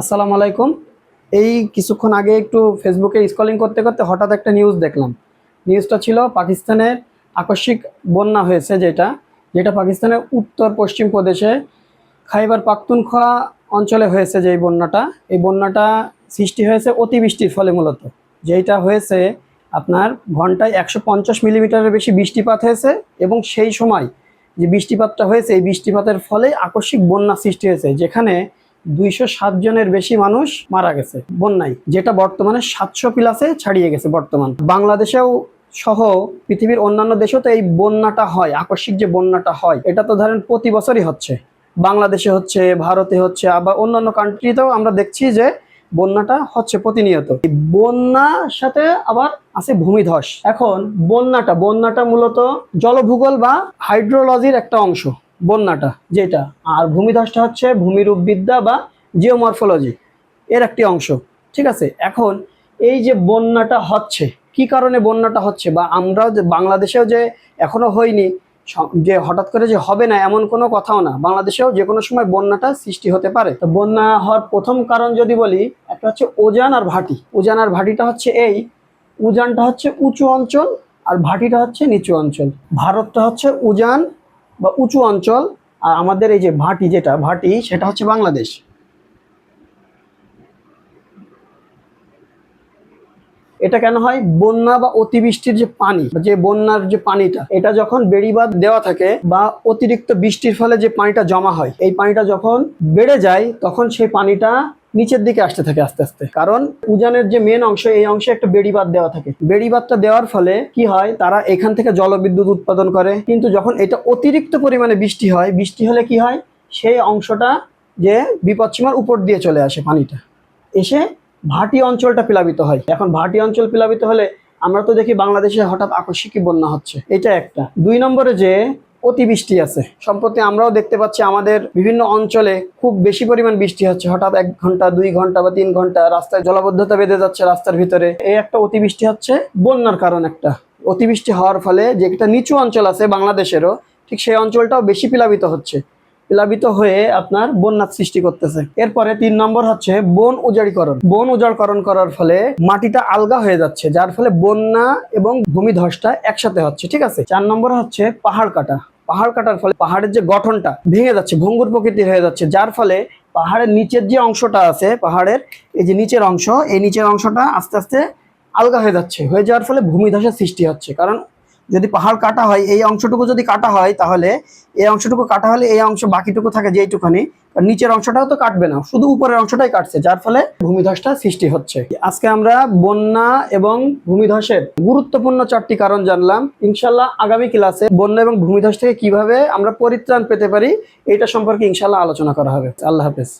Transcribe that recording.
আসসালামু আলাইকুম। এই কিছুক্ষণ আগে একটু ফেসবুকে স্কলিং করতে করতে হঠাৎ একটা নিউজ দেখলাম। নিউজটা ছিল পাকিস্তানের আকস্মিক বন্যা হয়েছে যেটা যেটা পাকিস্তানের উত্তর পশ্চিম প্রদেশে খাইবার পাখতুনখোয়া অঞ্চলে হয়েছে যে এই বন্যাটা। এই বন্যাটা সৃষ্টি হয়েছে অতিবৃষ্টির ফলে মূলত। যেটা হয়েছে, আপনার ঘন্টায় একশো পঞ্চাশ মিলিমিটারের বেশি বৃষ্টিপাত হয়েছে এবং সেই সময় যে বৃষ্টিপাতটা হয়েছে, এই বৃষ্টিপাতের ফলে আকস্মিক বন্যা সৃষ্টি হয়েছে, যেখানে দুইশো সাত জনের বেশি মানুষ মারা গেছে, বন্যায়, যেটা বর্তমানে সাতশো প্লাসে ছাড়িয়ে গেছে বর্তমান। বাংলাদেশেও সহ পৃথিবীর অন্যান্য দেশেও তো এই বন্যাটা হয়, আকস্মিক যে বন্যাটা হয়, এটা তো ধরেন প্রতি বছরই হচ্ছে। বাংলাদেশে হচ্ছে, ভারতে হচ্ছে, আবার অন্যান্য কান্ট্রিতেও আমরা দেখছি যে বন্যাটা হচ্ছে প্রতিনিয়ত। বন্যার সাথে আবার আছে ভূমিধস। এখন বন্যাটা বন্যাটা মূলত জলভূগোল বা হাইড্রোলজির একটা অংশ। বন্যাটা, যেটা। আর ভূমিধসটা হচ্ছে ভূমিরূপবিদ্যা বা জিওমরফোলজি, এর একটি অংশ, ঠিক আছে? এখন এই যে বন্যাটা হচ্ছে, কি কারণে বন্যাটা হচ্ছে? বা আমরাও যে বাংলাদেশেও যে এখনও হয়নি যে হঠাৎ করে যে হবে না, এমন কোনো কথাও না। বাংলাদেশেও যে কোনো সময় বন্যাটা সৃষ্টি হতে পারে। তো বন্যা হওয়ার প্রথম কারণ যদি বলি, একটা হচ্ছে ওজান আর ভাটি। ওজান আর ভাটিটা হচ্ছে এই, উজানটা হচ্ছে উঁচু অঞ্চল আর ভাটিটা হচ্ছে নিচু অঞ্চল। ভারতটা হচ্ছে উজান বা উঁচু অঞ্চল আর আমাদের এই যে ভাটি যেটা ভাটি সেটা হচ্ছে বাংলাদেশ। এটা কেন হয়? বন্যা বা অতিবৃষ্টির যে পানি, যে বন্যার যে পানিটা, এটা যখন বেড়িবাঁধ দেওয়া থাকে বা অতিরিক্ত বৃষ্টির ফলে যে পানিটা জমা হয়, এই পানিটা যখন বেড়ে যায়, তখন সেই পানিটা নিচের দিকে আসতে থাকে আস্তে আস্তে। কারণ উজানের যে মেন অংশ, এই অংশে একটা বেড়িবাঁধ দেওয়া থাকে। বেড়িবাঁধটা দেওয়ার ফলে কি হয়? তারা এখান থেকে জলবিদ্যুৎ উৎপাদন করে। কিন্তু যখন এটা অতিরিক্ত পরিমাণে বৃষ্টি হয়, বৃষ্টি হলে কি হয়? সেই অংশটা যে বিপদসীমার উপর দিয়ে চলে আসে পানিটা। এসে ভাটি অঞ্চলটা প্লাবিত হয়। এখন ভাটি অঞ্চল প্লাবিত হলে আমরা তো দেখি বাংলাদেশে হঠাৎ আকস্মিক বন্যা হচ্ছে। এটা একটা। দুই নম্বরে যে অতিবৃষ্টি আছে। সম্প্রতি আমরাও দেখতে পাচ্ছি আমাদের বিভিন্ন অঞ্চলে খুব বেশি পরিমাণ বৃষ্টি হচ্ছে। হঠাৎ এক ঘণ্টা, দুই ঘণ্টা বা তিন ঘণ্টা রাস্তায় জলাবদ্ধতা বেঁধে যাচ্ছে রাস্তার ভিতরে। এই একটা অতিবৃষ্টি হচ্ছে বন্যার কারণ একটা। অতিবৃষ্টি হওয়ার ফলে যে একটা নিচু অঞ্চল আছে বাংলাদেশেরও, ঠিক সেই অঞ্চলটাও বেশি প্লাবিত হচ্ছে। প্লাবিত হয়ে আপনার বন্যার সৃষ্টি করতেছে। এরপরে তিন নম্বর হচ্ছে বন উজাড়িকরণ। বন উজাড়করণ করার ফলে মাটিটা আলগা হয়ে যাচ্ছে, যার ফলে বন্যা এবং ভূমি ভূমিধসটা একসাথে হচ্ছে, ঠিক আছে? চার নম্বর হচ্ছে পাহাড় কাটা। পাহাড় কাটার ফলে পাহাড়ের যে গঠনটা ভেঙে যাচ্ছে, ভঙ্গুর প্রকৃতির হয়ে যাচ্ছে, যার ফলে পাহাড়ের নিচের যে অংশটা আছে, পাহাড়ের এই যে নিচের অংশ, এই নিচের অংশটা আস্তে আস্তে আলগা হয়ে যাচ্ছে। হয়ে যাওয়ার ফলে ভূমিধসের সৃষ্টি হচ্ছে। কারণ যদি পাহাড় কাটা হয়, এই অংশটুকু যদি কাটা হয়, তাহলে এই অংশটুকু কাটা হলে এই অংশ বাকিটুকু থাকে যেইটুখানি নিচের অংশটাও তো কাটবে না, শুধু উপরের অংশটাই কাটছে, যার ফলে ভূমিধসটা সৃষ্টি হচ্ছে। আজকে আমরা বন্যা এবং ভূমিধসের গুরুত্বপূর্ণ চারটি কারণ জানলাম। ইনশাল্লাহ আগামী ক্লাসে বন্যা এবং ভূমিধস থেকে কীভাবে আমরা পরিত্রাণ পেতে পারি, এটা সম্পর্কে ইনশাল্লাহ আলোচনা করা হবে। আল্লাহ হাফেজ।